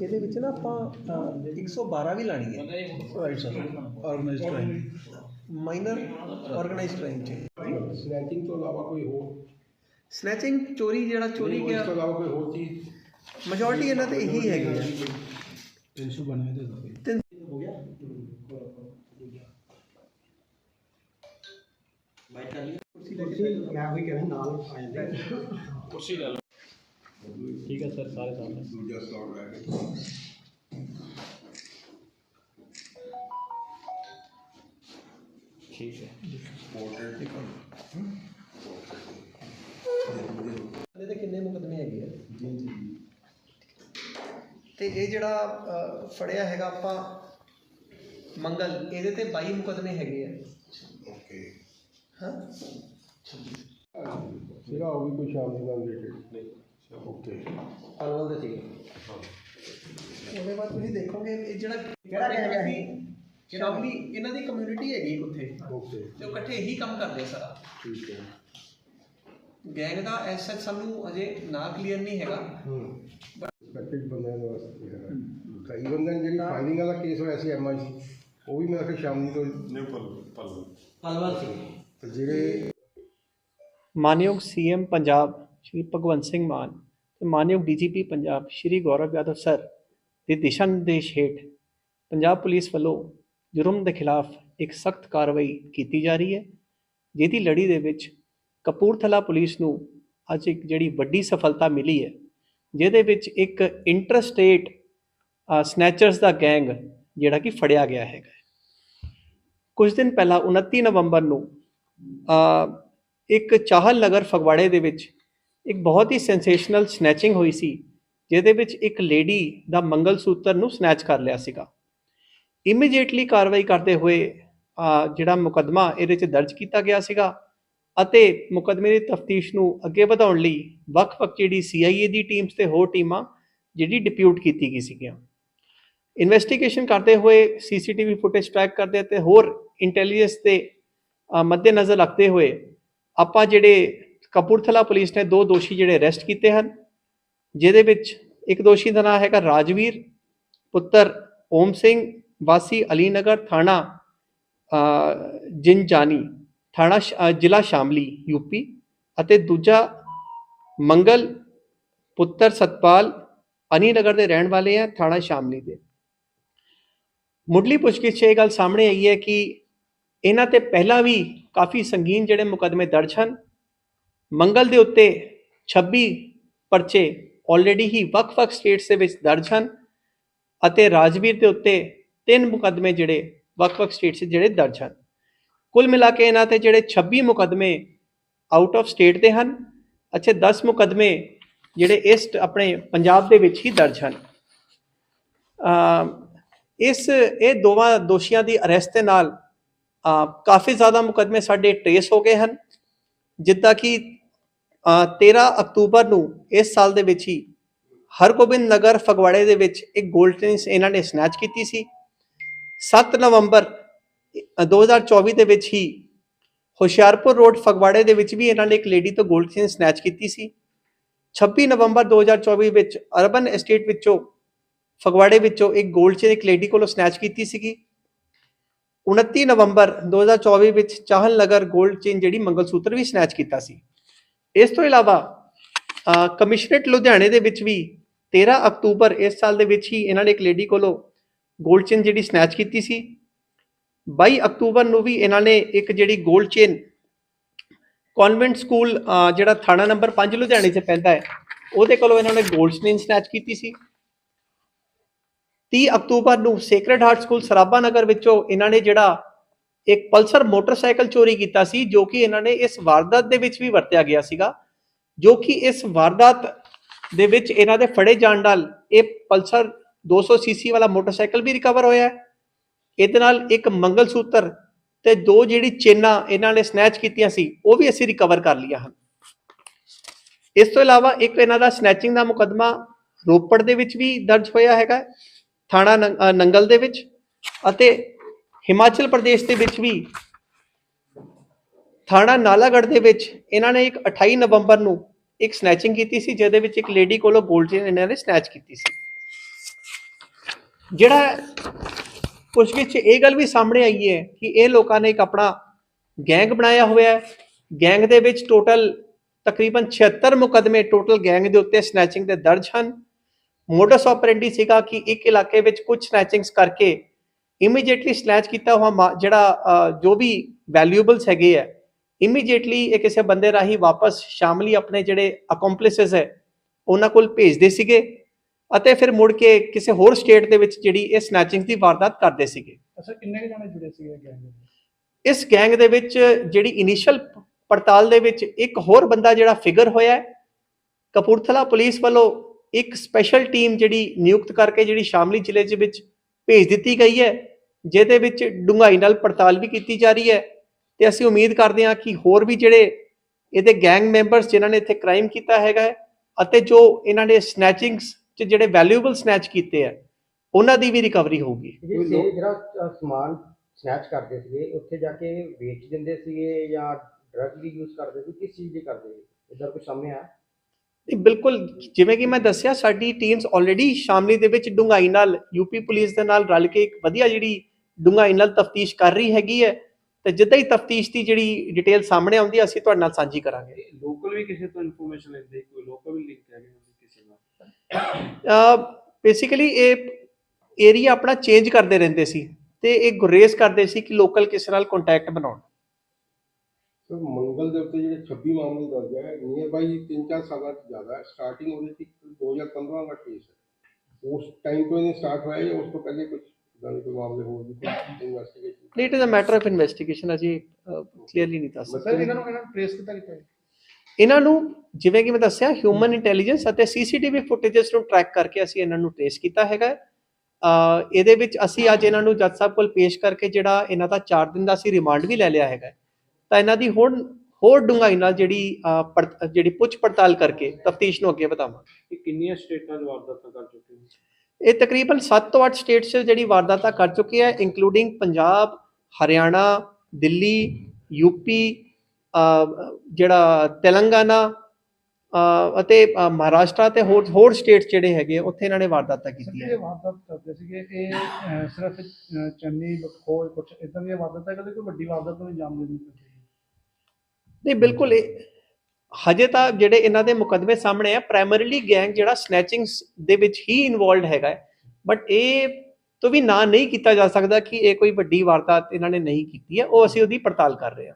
ਇਹਦੇ ਵਿੱਚ ਨਾ ਆਪਾਂ ਅ, 112 ਵੀ ਲਾਣੀ ਹੈ। Right sir organized crime minor organized crime ਚ। ਸਨੈਚਿੰਗ ਤੋਂ ਇਲਾਵਾ ਕੋਈ ਹੋਰ? ਸਨੈਚਿੰਗ ਚੋਰੀ ਜਿਹੜਾ ਚੋਰੀ ਇਸ ਗਿਆ। ਤੋਂ ਇਲਾਵਾ ਕੋਈ ਹੋਰ ਚੀਜ਼? ਮੈਜੋਰਟੀ ਇਹਨਾਂ ਤੇ ਇਹੀ ਹੈਗੀ ਆ 300 ਬਣੇ ਦੇ ਦੋ ਤਿੰਨ ਮੈਂ ਵੀ ਕਹਿੰਦਾ ਨਾਲ ਆ ਜਾਂਦੇ। ਠੀਕ ਹੈ ਸਰ ਸਾਰੇ ਸਾਹਮਣੇ। ਦੂਜਾ ਸਟਾਕ ਲੈ ਕੇ ਠੀਕ ਹੈ। ਪੋਰਟਰੇਟ ਇਹਦੇ ਤੇ ਕਿੰਨੇ ਮੁਕਦਮੇ ਹੈਗੇ ਆ? ਜੀ ਜੀ। ਤੇ ਇਹ ਜਿਹੜਾ ਅ, ਫੜਿਆ ਹੈਗਾ ਆਪਾਂ ਮੰਗਲ ਇਹਦੇ ਤੇ 22 ਮੁਕਦਮੇ ਹੈਗੇ ਆ। ਓਕੇ। ਹਾਂ। ਸੀਗਾ ਉਹ ਵੀ ਕੋਈ ਸ਼ਾਮ ਦੇ ਨਾਲ ਰਿਲੇਟਡ ਓਕੇ। ਪਲਵਲ ਦੇ ਸੀਗੇ ਉਹਦੇ ਬਾਅਦ ਤੁਸੀਂ ਦੇਖੋਗੇ ਇਹ ਜਿਹੜਾ ਕਿਹੜਾ ਹੈਗਾ ਸ਼ਾਮਲੀ ਇਹਨਾਂ ਦੀ ਕਮਿਊਨਿਟੀ ਹੈਗੀ ਇੱਕ ਉੱਥੇ। ਓਕੇ। ਤੇ ਉਹ ਇਕੱਠੇ ਇਹੀ ਕੰਮ ਕਰਦੇ ਆ ਸਾਰਾ। ਠੀਕ ਹੈ। ਗੈਂਗ ਦਾ ਐਸ ਸੱਚ ਸਾਨੂੰ ਅਜੇ ਨਾ ਕਲੀਅਰ ਨਹੀਂ ਹੈਗਾ। ਹੂੰ। ਸਪੈਕਟਡ ਬੰਦਿਆਂ ਦਾ ਵਾਸਤੇ ਹੈਗਾ ਕਈ ਬੰਦਿਆਂ ਨੇ ਜਿਹੜੀ ਫਾਈਲਿੰਗ ਵਾਲਾ ਕੇਸ ਹੋਇਆ ਸੀ ਐਮਆਈ ਉਹ ਵੀ ਮੈਂ ਕਿਹਾ ਸ਼ਾਮੀ ਤੋਂ ਪਲਵਲ ਸੀ। ਤੇ ਜਿਹੜੇ ਮਾਨਯੋਗ ਸੀਐਮ ਪੰਜਾਬ ਸ਼੍ਰੀ ਭਗਵੰਤ ਸਿੰਘ ਮਾਨ ਤੇ ਮਾਨਯੋਗ ਡੀਜੀਪੀ ਪੰਜਾਬ ਸ਼੍ਰੀ ਗੌਰਵ ਯਾਦਵ ਸਰ ਦੇ ਦਿਸ਼ਾ ਨਿਰਦੇਸ਼ ਹੇਠ ਪੰਜਾਬ ਪੁਲਿਸ ਵੱਲੋਂ ਜੁਰਮ ਦੇ ਖਿਲਾਫ ਇੱਕ ਸਖਤ ਕਾਰਵਾਈ ਕੀਤੀ ਜਾ ਰਹੀ ਹੈ, ਜਿਹਦੀ ਲੜੀ ਦੇ ਵਿੱਚ ਕਪੂਰਥਲਾ ਪੁਲਿਸ ਨੂੰ ਅੱਜ ਇੱਕ ਜਿਹੜੀ ਵੱਡੀ ਸਫਲਤਾ ਮਿਲੀ ਹੈ, ਜਿਹਦੇ ਵਿੱਚ ਇੱਕ ਇੰਟਰਸਟੇਟ ਸਨੈਚਰਸ ਦਾ ਗੈਂਗ ਜਿਹੜਾ ਕਿ ਫੜਿਆ ਗਿਆ ਹੈਗਾ ਕੁਝ ਦਿਨ ਪਹਿਲਾਂ 29 ਨਵੰਬਰ ਨੂੰ ਇੱਕ ਚਾਹਲ ਨਗਰ ਫਗਵਾੜੇ ਦੇ ਵਿੱਚ ਇੱਕ ਬਹੁਤ ਹੀ ਸੈਂਸੇਸ਼ਨਲ ਸਨੈਚਿੰਗ ਹੋਈ ਸੀ, ਜਿਹਦੇ ਵਿੱਚ ਇੱਕ ਲੇਡੀ ਦਾ ਮੰਗਲ ਸੂਤਰ ਨੂੰ ਸਨੈਚ ਕਰ ਲਿਆ ਸੀਗਾ। ਇਮੀਡੀਏਟਲੀ ਕਾਰਵਾਈ ਕਰਦੇ ਹੋਏ ਜਿਹੜਾ ਮੁਕੱਦਮਾ ਇਹਦੇ 'ਚ ਦਰਜ ਕੀਤਾ ਗਿਆ ਸੀਗਾ ਅਤੇ ਮੁਕੱਦਮੇ ਦੀ ਤਫਤੀਸ਼ ਨੂੰ ਅੱਗੇ ਵਧਾਉਣ ਲਈ ਵੱਖ-ਵੱਖ ਜਿਹੜੀ ਸੀਆਈਏ ਦੀ ਟੀਮਸ ਤੇ ਹੋਰ ਟੀਮਾਂ ਜਿਹੜੀ ਡਿਪਿਊਟ ਕੀਤੀ ਗਈ ਸੀਗੀਆਂ। ਇਨਵੈਸਟੀਗੇਸ਼ਨ ਕਰਦੇ ਹੋਏ ਸੀਸੀਟੀਵੀ ਫੁਟੇਜ ਟਰੈਕ ਕਰਦੇ ਤੇ ਹੋਰ ਇੰਟੈਲੀਜੈਂਸ ਤੇ ਮੱਦੇਨਜ਼ਰ ਰੱਖਦੇ ਹੋਏ ਆਪਾਂ ਜਿਹੜੇ ਕਪੂਰਥਲਾ ਪੁਲਿਸ ਨੇ ਦੋ ਦੋਸ਼ੀ ਜਿਹੜੇ ਅਰੈਸਟ ਕੀਤੇ ਹਨ ਜਿਹਦੇ ਵਿੱਚ ਇੱਕ ਦੋਸ਼ੀ ਦਾ ਨਾਮ ਹੈਗਾ ਰਾਜਵੀਰ ਪੁੱਤਰ ਓਮ ਸਿੰਘ ਵਾਸੀ ਅਲੀਨਗਰ ਥਾਣਾ ਅ, ਜਿੰਜਾਨੀ ਥਾਣਾ ਸ਼- ਜ਼ਿਲ੍ਹਾ ਸ਼ਾਮਲੀ ਯੂਪੀ ਅਤੇ ਦੂਜਾ ਮੰਗਲ ਪੁੱਤਰ ਸਤਪਾਲ ਅਨੀਨਗਰ ਦੇ ਰਹਿਣ ਵਾਲੇ ਹੈ ਥਾਣਾ ਸ਼ਾਮਲੀ ਦੇ। ਮੁੱਢਲੀ ਪੁੱਛਗਿੱਛ ਇਹ ਗੱਲ ਸਾਹਮਣੇ ਆਈ ਹੈ ਕਿ ਇਹਨਾਂ ਤੇ ਪਹਿਲਾਂ ਵੀ ਕਾਫੀ ਸੰਗੀਨ ਜਿਹੜੇ ਮੁਕੱਦਮੇ ਦਰਜ ਹਨ। ਮੰਗਲ ਦੇ ਉੱਤੇ 26 ਪਰਚੇ ਆਲਰੇਡੀ ਹੀ ਵੱਖ-ਵੱਖ ਸਟੇਟਸ ਦੇ ਵਿੱਚ ਦਰਜ ਹਨ ਅਤੇ ਰਾਜਵੀਰ ਦੇ ਉੱਤੇ ਤਿੰਨ ਮੁਕੱਦਮੇ ਜਿਹੜੇ ਵੱਖ-ਵੱਖ ਸਟੇਟਸ ਜਿਹੜੇ ਦਰਜ ਹਨ। ਕੁੱਲ ਮਿਲਾ ਕੇ ਇਹਨਾਂ ਤੇ ਜਿਹੜੇ 26 ਮੁਕੱਦਮੇ ਆਊਟ ਆਫ ਸਟੇਟ ਦੇ ਹਨ ਅੱਛੇ 10 ਮੁਕੱਦਮੇ ਜਿਹੜੇ ਇਸ ਆਪਣੇ ਪੰਜਾਬ ਦੇ ਵਿੱਚ ਹੀ ਦਰਜ ਹਨ। ਇਸ, ਇਹ ਦੋਵਾਂ ਦੋਸ਼ੀਆਂ ਦੀ ਅਰੈਸਟ ਦੇ ਨਾਲ ਕਾਫੀ ਜ਼ਿਆਦਾ ਮੁਕੱਦਮੇ ਸਾਡੇ ਟ੍ਰੇਸ ਹੋ ਗਏ ਹਨ। ਜਿੱਦਾਂ ਕਿ 13 ਅਕਤੂਬਰ ਨੂੰ ਇਸ ਸਾਲ ਦੇ ਵਿੱਚ ਹੀ ਹਰਗੋਬਿੰਦ ਨਗਰ ਫਗਵਾੜੇ ਦੇ ਵਿੱਚ ਇੱਕ ਗੋਲਡ ਟੈਨਿਸ ਇਹਨਾਂ ਨੇ ਸਨੈਚ ਕੀਤੀ ਸੀ। 7 ਨਵੰਬਰ 2024 ਦੇ ਵਿੱਚ ਹੀ ਹੁਸ਼ਿਆਰਪੁਰ ਰੋਡ ਫਗਵਾੜੇ ਦੇ ਵਿੱਚ ਵੀ ਇਹਨਾਂ ਨੇ ਇੱਕ ਲੇਡੀ ਤੋਂ ਗੋਲਡ ਟੈਨਿਸ ਸਨੈਚ ਕੀਤੀ ਸੀ। 26 ਨਵੰਬਰ 2024 ਵਿੱਚ ਅਰਬਨ ਐਸਟੇਟ ਵਿੱਚੋਂ, ਫਗਵਾੜੇ ਵਿੱਚੋਂ ਇੱਕ ਗੋਲਡ ਚੇਨ ਇੱਕ ਲੇਡੀ ਕੋਲੋਂ ਸਨੈਚ ਕੀਤੀ ਸੀਗੀ। 29 ਨਵੰਬਰ 2024 ਵਿੱਚ ਚਾਹਲ ਨਗਰ ਗੋਲਡ ਚੇਨ ਜਿਹੜੀ ਮੰਗਲਸੂਤਰ ਵੀ ਸਨੈਚ ਕੀਤਾ ਸੀ। ਇਸ ਤੋਂ ਇਲਾਵਾ ਕਮਿਸ਼ਨਰੇਟ ਲੁਧਿਆਣੇ ਦੇ ਵਿੱਚ ਵੀ 13 ਅਕਤੂਬਰ ਇਸ ਸਾਲ ਦੇ ਵਿੱਚ ਹੀ ਇਹਨਾਂ ਨੇ ਇੱਕ ਲੇਡੀ ਕੋਲੋਂ 골ਡ ਚੇਨ ਜਿਹੜੀ ਸਨੈਚ ਕੀਤੀ ਸੀ। 22 ਅਕਤੂਬਰ ਨੂੰ ਵੀ ਇਹਨਾਂ ਨੇ ਇੱਕ ਜਿਹੜੀ 골ਡ ਚੇਨ ਕਨਵੈਂਟ ਸਕੂਲ ਜਿਹੜਾ ਥਾਣਾ ਨੰਬਰ 5 ਲੁਧਿਆਣੇ 'ਚ ਪੈਂਦਾ ਹੈ, ਉਹਦੇ ਕੋਲੋਂ ਇਹਨਾਂ ਨੇ 골ਡ ਚੇਨ ਸਨੈਚ ਕੀਤੀ ਸੀ। 30 ਅਕਤੂਬਰ ਨੂੰ sacred heart school Sarabha Nagar ਵਿੱਚੋਂ ਇਹਨਾਂ ਨੇ ਜਿਹੜਾ ਇੱਕ ਪਲਸਰ ਮੋਟਰਸਾਈਕਲ ਚੋਰੀ ਕੀਤਾ ਸੀ, ਜੋ ਕਿ ਇਹਨਾਂ ਨੇ ਇਸ ਵਾਰਦਾਤ ਦੇ ਵਿੱਚ ਵੀ ਵਰਤਿਆ ਗਿਆ ਸੀਗਾ, ਜੋ ਕਿ ਇਸ ਵਾਰਦਾਤ ਦੇ ਵਿੱਚ ਇਹਨਾਂ ਦੇ ਫੜੇ ਜਾਣ ਨਾਲ ਇਹ ਪਲਸਰ 200 ਸੀਸੀ ਵਾਲਾ ਮੋਟਰਸਾਈਕਲ ਵੀ ਰਿਕਵਰ ਹੋਇਆ ਹੈ। ਇਹਦੇ ਨਾਲ ਇੱਕ ਮੰਗਲ ਸੂਤਰ ਤੇ ਦੋ ਜਿਹੜੀ ਚੇਨਾਂ ਇਹਨਾਂ ਨੇ ਸਨੈਚ ਕੀਤੀਆਂ ਸੀ, ਉਹ ਵੀ ਅਸੀਂ ਰਿਕਵਰ ਕਰ ਲਈਆਂ ਹਨ। ਇਸ ਤੋਂ ਇਲਾਵਾ ਇੱਕ ਇਹਨਾਂ ਦਾ ਸਨੈਚਿੰਗ ਦਾ ਮੁਕੱਦਮਾ ਰੋਪੜ ਦੇ ਵਿੱਚ ਵੀ ਦਰਜ ਹੋਇਆ ਹੈਗਾ, ਥਾਣਾ ਨੰ- ਨੰਗਲ ਦੇ ਵਿੱਚ ਅਤੇ ਹਿਮਾਚਲ ਪ੍ਰਦੇਸ਼ ਦੇ ਵਿੱਚ ਵੀ ਥਾਣਾ ਨਾਲਾਗੜ੍ਹ ਦੇ ਵਿੱਚ ਇਹਨਾਂ ਨੇ ਇੱਕ 28 ਨਵੰਬਰ ਨੂੰ ਇੱਕ ਸਨੈਚਿੰਗ ਕੀਤੀ ਸੀ, ਜਿਹਦੇ ਵਿੱਚ ਇੱਕ ਲੇਡੀ ਕੋਲੋਂ 골ਡ ਚੇਨ ਇਹਨਾਂ ਨੇ ਸਨੈਚ ਕੀਤੀ ਸੀ। ਜਿਹੜਾ ਪੁੱਛਗਿੱਛ ਵਿੱਚ ਇਹ ਗੱਲ ਵੀ ਸਾਹਮਣੇ ਆਈ ਹੈ ਕਿ ਇਹ ਲੋਕਾਂ ਨੇ ਇੱਕ ਆਪਣਾ ਗੈਂਗ ਬਣਾਇਆ ਹੋਇਆ ਹੈ। ਗੈਂਗ ਦੇ ਵਿੱਚ ਟੋਟਲ ਤਕਰੀਬਨ 76 ਮੁਕਦਮੇ ਟੋਟਲ ਗੈਂਗ ਦੇ ਉੱਤੇ ਸਨੈਚਿੰਗ ਦੇ ਦਰਜ ਹਨ। ਮੋਡਸ ਆਪਰੈਂਡੀ ਸੀਗਾ ਕਿ ਇੱਕ ਇਲਾਕੇ ਵਿੱਚ ਕੁਝ ਸਨੈਚਿੰਗਸ ਕਰਕੇ ਇਮੀਡੀਏਟਲੀ ਸਨੈਚ ਕੀਤਾ ਹੋਇਆ ਜਿਹੜਾ ਜੋ ਵੀ ਵੈਲਿਊਬਲਸ ਹੈਗੇ ਆ ਇਮੀਡੀਏਟਲੀ ਇਹ ਕਿਸੇ ਬੰਦੇ ਰਾਹੀਂ ਵਾਪਸ ਸ਼ਾਮਲੀ ਆਪਣੇ ਜਿਹੜੇ ਅਕੰਪਲਿਸਸ ਹੈ ਉਹਨਾਂ ਕੋਲ ਭੇਜਦੇ ਸੀਗੇ ਅਤੇ ਫਿਰ ਮੁੜ ਕੇ ਕਿਸੇ ਹੋਰ ਸਟੇਟ ਦੇ ਵਿੱਚ ਜਿਹੜੀ ਇਹ ਸਨੈਚਿੰਗ ਦੀ ਵਾਰਦਾਤ ਕਰਦੇ ਸੀਗੇ। ਅੱਛਾ ਕਿੰਨੇ ਕੁ ਜਾਣੇ ਜੁੜੇ ਸੀਗੇ ਗੈਂਗ ਦੇ ਇਸ ਗੈਂਗ ਦੇ ਵਿੱਚ ਜਿਹੜੀ ਇਨੀਸ਼ੀਅਲ ਪੜਤਾਲ ਦੇ ਵਿੱਚ ਇੱਕ ਹੋਰ ਬੰਦਾ ਜਿਹੜਾ ਫਿਗਰ ਹੋਇਆ ਹੈ ਕਪੂਰਥਲਾ ਪੁਲਿਸ ਵੱਲੋਂ ਇੱਕ ਸਪੈਸ਼ਲ ਟੀਮ ਜਿਹੜੀ ਨਿਯੁਕਤ ਕਰਕੇ ਜਿਹੜੀ ਸ਼ਾਮਲੀ ਜ਼ਿਲ੍ਹੇ ਦੇ ਵਿੱਚ ਭੇਜ ਦਿੱਤੀ ਗਈ ਹੈ ਜਿਹਦੇ ਵਿੱਚ ਡੂੰਘਾਈ ਨਾਲ ਪੜਤਾਲ ਵੀ ਕੀਤੀ ਜਾ ਰਹੀ ਹੈ ਤੇ ਅਸੀਂ ਉਮੀਦ ਕਰਦੇ ਹਾਂ ਕਿ ਹੋਰ ਵੀ ਜਿਹੜੇ ਇਹਦੇ ਗੈਂਗ ਮੈਂਬਰਸ ਜਿਨ੍ਹਾਂ ਨੇ ਇੱਥੇ ਕ੍ਰਾਈਮ ਕੀਤਾ ਹੈਗਾ ਹੈ ਅਤੇ ਜੋ ਇਹਨਾਂ ਨੇ ਸਨੈਚਿੰਗਸ ਚ ਜਿਹੜੇ ਵੈਲਿਊਬਲ ਸਨੈਚ ਕੀਤੇ ਆ ਉਹਨਾਂ ਦੀ ਵੀ ਰਿਕਵਰੀ ਹੋਊਗੀ। ਜਿਹੜਾ ਸਮਾਨ ਸਨੈਚ ਕਰਦੇ ਸੀਗੇ ਉੱਥੇ ਜਾ ਕੇ ਵੇਚ ਦਿੰਦੇ ਸੀਗੇ ਜਾਂ ਡਰਗ ਵੀ ਯੂਜ਼ ਕਰਦੇ ਸੀ ਕਿਸ ਚੀਜ਼ ਦੀ ਕਰਦੇ ਸੀ? ਇਧਰ ਕੁਝ ਸਾਹਮਣੇ ਆ। ਨਹੀਂ ਬਿਲਕੁਲ ਜਿਵੇਂ ਕਿ ਮੈਂ ਦੱਸਿਆ ਸਾਡੀ ਟੀਮਸ ਆਲਰੇਡੀ ਸ਼ਾਮਲੀ ਦੇ ਵਿੱਚ ਡੂੰਘਾਈ ਨਾਲ ਯੂਪੀ ਪੁਲਿਸ ਦੇ ਨਾਲ ਰਲ ਕੇ ਇੱਕ ਵਧੀਆ ਜਿਹੜੀ ਡੂੰਘਾਈ ਨਾਲ ਤਫਤੀਸ਼ ਕਰ ਰਹੀ ਹੈਗੀ ਹੈ ਤੇ ਜਿੱਦਾਂ ਹੀ ਤਫਤੀਸ਼ ਦੀ ਜਿਹੜੀ ਡਿਟੇਲ ਸਾਹਮਣੇ ਆਉਂਦੀ ਹੈ ਅਸੀਂ ਤੁਹਾਡੇ ਨਾਲ ਸਾਂਝੀ ਕਰਾਂਗੇ। ਲੋਕਲ ਵੀ ਕਿਸੇ ਤੋਂ ਇਨਫੋਰਮੇਸ਼ਨ ਲੈਂਦੇ ਕੋਈ ਲੋਕਲ ਵੀ ਲਿੰਕ ਹੈਗੇ ਕਿਸੇ ਨਾਲ? ਬੇਸਿਕਲੀ ਇਹ ਏਰੀਆ ਆਪਣਾ ਚੇਂਜ ਕਰਦੇ ਰਹਿੰਦੇ ਸੀ ਤੇ ਇਹ ਗੁਰੇਜ਼ ਕਰਦੇ ਸੀ ਕਿ ਲੋਕਲ ਕਿਸੇ ਨਾਲ ਕੰਟੈਕਟ ਬਣਾਉਣ। ਸਰ ਮੰਗਲ ਦੇ ਉੱਤੇ ਜਿਹੜੇ 26 ਮਾਮਲੇ ਦਰਜ ਹੈ ਨੀਅਰ ਬਾਈ 3-4 ਸਾਲਾਂ ਤੋਂ ਜ਼ਿਆਦਾ ਹੈ। ਸਟਾਰਟਿੰਗ ਉਹਦੇ ਇੱਕ 2015 ਦਾ ਕੇਸ ਹੈ। ਉਸ ਟਾਈਮ ਤੋਂ ਇਹਨੇ ਸਟਾਰਟ ਹੋਇਆ ਉਸ ਤੋਂ ਪਹਿਲੇ ਕੁਝ ਕੋਈ ਮਾਮਲੇ ਹੋਰ ਵੀ investigation it is a matter of investigation ਅਸੀਂ ਕਲੀਅਰਲੀ ਨਹੀਂ ਦੱਸ ਸਕਦੇ। ਸਰ ਇਹਨਾਂ ਨੂੰ ਇਹਨਾਂ ਨੂੰ ਟ੍ਰੇਸ ਕੀਤਾ ਜੀ? ਇਹਨਾਂ ਨੂੰ ਜਿਵੇਂ ਕਿ ਮੈਂ ਦੱਸਿਆ ਹਿਊਮਨ ਇੰਟੈਲੀਜੈਂਸ ਅਤੇ ਸੀਸੀਟੀਵੀ ਫੁਟੇजेस ਨੂੰ ਟਰੈਕ ਕਰਕੇ ਅਸੀਂ ਇਹਨਾਂ ਨੂੰ ਟ੍ਰੇਸ ਕੀਤਾ ਹੈਗਾ। ਅ ਇਹਦੇ ਵਿੱਚ ਅਸੀਂ ਅੱਜ ਇਹਨਾਂ ਨੂੰ ਜੱਜ ਸਾਹਿਬ ਕੋਲ ਪੇਸ਼ ਕਰਕੇ ਜਿਹੜਾ ਇਹਨਾਂ ਦਾ 4 ਦਿਨ ਦਾ ਅਸੀਂ ਰਿਮਾਂਡ ਵੀ ਲੈ ਲਿਆ ਹੈਗਾ। ਤਾਂ ਇਹਨਾਂ ਦੀ ਹੁਣ ਹੋਰ ਡੂੰਘਾਈ ਨਾਲ ਜਿਹੜੀ ਜਿਹੜੀ ਪੁੱਛ ਪੜਤਾਲ ਕਰਕੇ ਤਫਤੀਸ਼ ਨੂੰ ਅੱਗੇ ਵਧਾਵਾਂਗੇ। ਇਹ ਕਿੰਨੀਆਂ ਸਟੇਟਾਂ 'ਚ ਵਾਰਦਾਤਾਂ ਕਰ ਚੁੱਕੇ ਨੇ? ਇਹ ਤਕਰੀਬਨ 7 ਤੋਂ 8 ਸਟੇਟਸ 'ਚ ਜਿਹੜੀ ਵਾਰਦਾਤਾਂ ਕਰ ਚੁੱਕੀ ਹੈ ਇਨਕਲੂਡਿੰਗ ਪੰਜਾਬ ਹਰਿਆਣਾ ਦਿੱਲੀ ਯੂਪੀ ਜਿਹੜਾ ਤੇਲੰਗਾਨਾ ਅਤੇ ਮਹਾਰਾਸ਼ਟਰ ਤੇ ਹੋਰ ਹੋਰ ਸਟੇਟਸ ਜਿਹੜੇ ਹੈਗੇ ਉੱਥੇ ਇਹਨਾਂ ਨੇ ਵਾਰਦਾਤਾਂ ਕੀਤੀਆਂ। ਇਹ ਵਾਰਦਾਤ ਕਰਦੇ ਸੀਗੇ ਇਹ ਸਿਰਫ ਚੰਨੀ ਬਖੋਲ ਕੁਝ ਇਦਾਂ ਦੀਆਂ ਵਾਰਦਾਤਾਂ ਕਦੇ ਕੋਈ ਵੱਡੀ ਵਾਰਦਾਤ ਨੂੰ ਅੰਜਾਮ ਦੇ ਨਹੀਂ, ਬਿਲਕੁਲ, ਇਹ ਹਜੇ ਤਾਂ ਜਿਹੜੇ ਇਹਨਾਂ ਦੇ ਮੁਕਦਮੇ ਸਾਹਮਣੇ ਆ ਪ੍ਰਾਇਮਰੀਲੀ ਗੈਂਗ ਜਿਹੜਾ ਸਨੈਚਿੰਗਸ ਦੇ ਵਿੱਚ ਹੀ ਇਨਵੋਲਡ ਹੈਗਾ ਬਟ ਇਹ ਤੋਂ ਵੀ ਨਾ ਨਹੀਂ ਕੀਤਾ ਜਾ ਸਕਦਾ ਕਿ ਇਹ ਕੋਈ ਵੱਡੀ ਵਾਰਦਾਤ ਇਹਨਾਂ ਨੇ ਨਹੀਂ ਕੀਤੀ ਹੈ, ਉਹ ਅਸੀਂ ਉਹਦੀ ਪੜਤਾਲ ਕਰ ਰਹੇ ਹਾਂ।